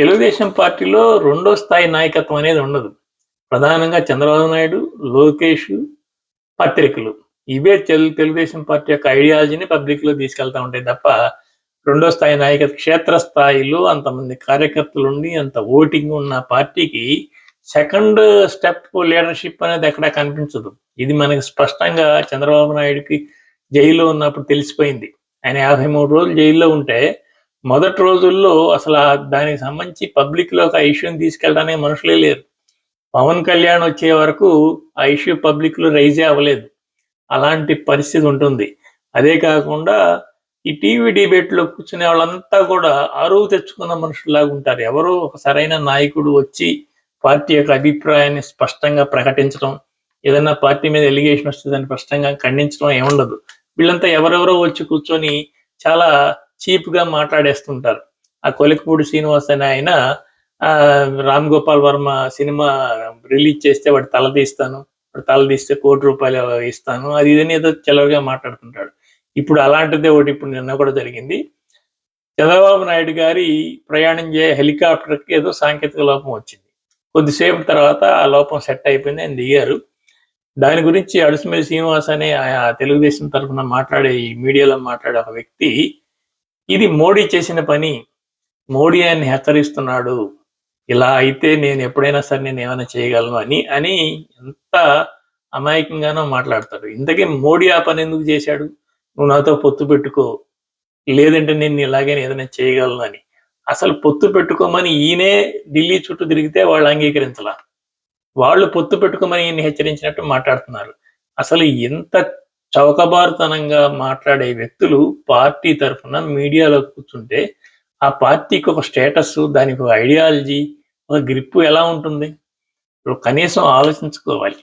తెలుగుదేశం పార్టీలో రెండో స్థాయి నాయకత్వం అనేది ఉండదు. ప్రధానంగా చంద్రబాబు నాయుడు లోకేష్ పత్రికలు. ఇవే తెలు- తెలుగుదేశం పార్టీ యొక్క ఐడియాలజీని పబ్లిక్లో తీసుకెళ్తా ఉంటాయి తప్ప రెండో స్థాయి నాయకత్వ క్షేత్ర స్థాయిలో అంతమంది కార్యకర్తలు ఉండి అంత ఓటింగ్ ఉన్న పార్టీకి సెకండ్ స్టెప్ లీడర్షిప్ అనేది ఎక్కడా కనిపించదు. ఇది మనకి స్పష్టంగా చంద్రబాబు నాయుడుకి జైల్లో ఉన్నప్పుడు తెలిసిపోయింది. ఆయన యాభై మూడు రోజులు జైల్లో ఉంటే మొదటి రోజుల్లో అసలు దానికి సంబంధించి పబ్లిక్లో ఒక ఇష్యూని తీసుకెళ్ళడానికి మనుషులే లేరు. పవన్ కళ్యాణ్ వచ్చే వరకు ఆ ఇష్యూ పబ్లిక్లో రైజే అవ్వలేదు. అలాంటి పరిస్థితి ఉంటుంది. అదే కాకుండా ఈ టీవీ డిబేట్లో కూర్చునే వాళ్ళంతా కూడా అరువు తెచ్చుకున్న మనుషుల్లాగా ఉంటారు. ఎవరో ఒక సరైన నాయకుడు వచ్చి పార్టీ యొక్క అభిప్రాయాన్ని స్పష్టంగా ప్రకటించడం ఏదైనా పార్టీ మీద ఎలిగేషన్ వస్తుందని స్పష్టంగా ఖండించడం ఏముండదు. వీళ్ళంతా ఎవరెవరో వచ్చి కూర్చొని చాలా చీప్గా మాట్లాడేస్తుంటారు. ఆ కొలికపూడి శ్రీనివాస్ అనే ఆయన ఆ, రామ్ గోపాల్ వర్మ సినిమా రిలీజ్ చేస్తే వాడు తల తీస్తాను వాడు తల తీస్తే కోటి రూపాయలు ఇస్తాను అది ఇదని ఏదో చెలవుగా మాట్లాడుతుంటాడు. ఇప్పుడు అలాంటిదే ఒకటి ఇప్పుడు నిన్న కూడా జరిగింది. చంద్రబాబు నాయుడు గారి ప్రయాణం చే హెలికాప్టర్కి ఏదో సాంకేతిక లోపం వచ్చింది. కొద్దిసేపు తర్వాత ఆ లోపం సెట్ అయిపోయింది ఆయన దిగారు. దాని గురించి అడుసుమల్లి శ్రీనివాస్ అనే ఆ తెలుగుదేశం తరఫున మాట్లాడే ఈ మీడియాలో మాట్లాడే ఒక వ్యక్తి ఇది మోడీ చేసిన పని. మోడీ ఆయన్ని హెచ్చరిస్తున్నాడు. ఇలా అయితే నేను ఎప్పుడైనా సరే నేను ఏమైనా చేయగలను అని అని ఎంత అమాయకంగానో మాట్లాడతాడు. ఇంతకీ మోడీ ఆ పని ఎందుకు చేశాడు? నువ్వు నాతో పొత్తు పెట్టుకో. లేదంటే నేను ఇలాగే ఏదైనా చేయగలను అని. అసలు పొత్తు పెట్టుకోమని ఈయనే ఢిల్లీ చుట్టూ తిరిగితే వాళ్ళు అంగీకరించలా. వాళ్ళు పొత్తు పెట్టుకోమని ఈయన్ని హెచ్చరించినట్టు మాట్లాడుతున్నారు. అసలు ఎంత చౌకబారుతనంగా మాట్లాడే వ్యక్తులు పార్టీ తరఫున మీడియాలో కూర్చుంటే ఆ పార్టీకి ఒక స్టేటస్ దానికి ఒక ఐడియాలజీ ఒక గ్రిప్ ఎలా ఉంటుంది? కనీసం ఆలోచించుకోవాలి.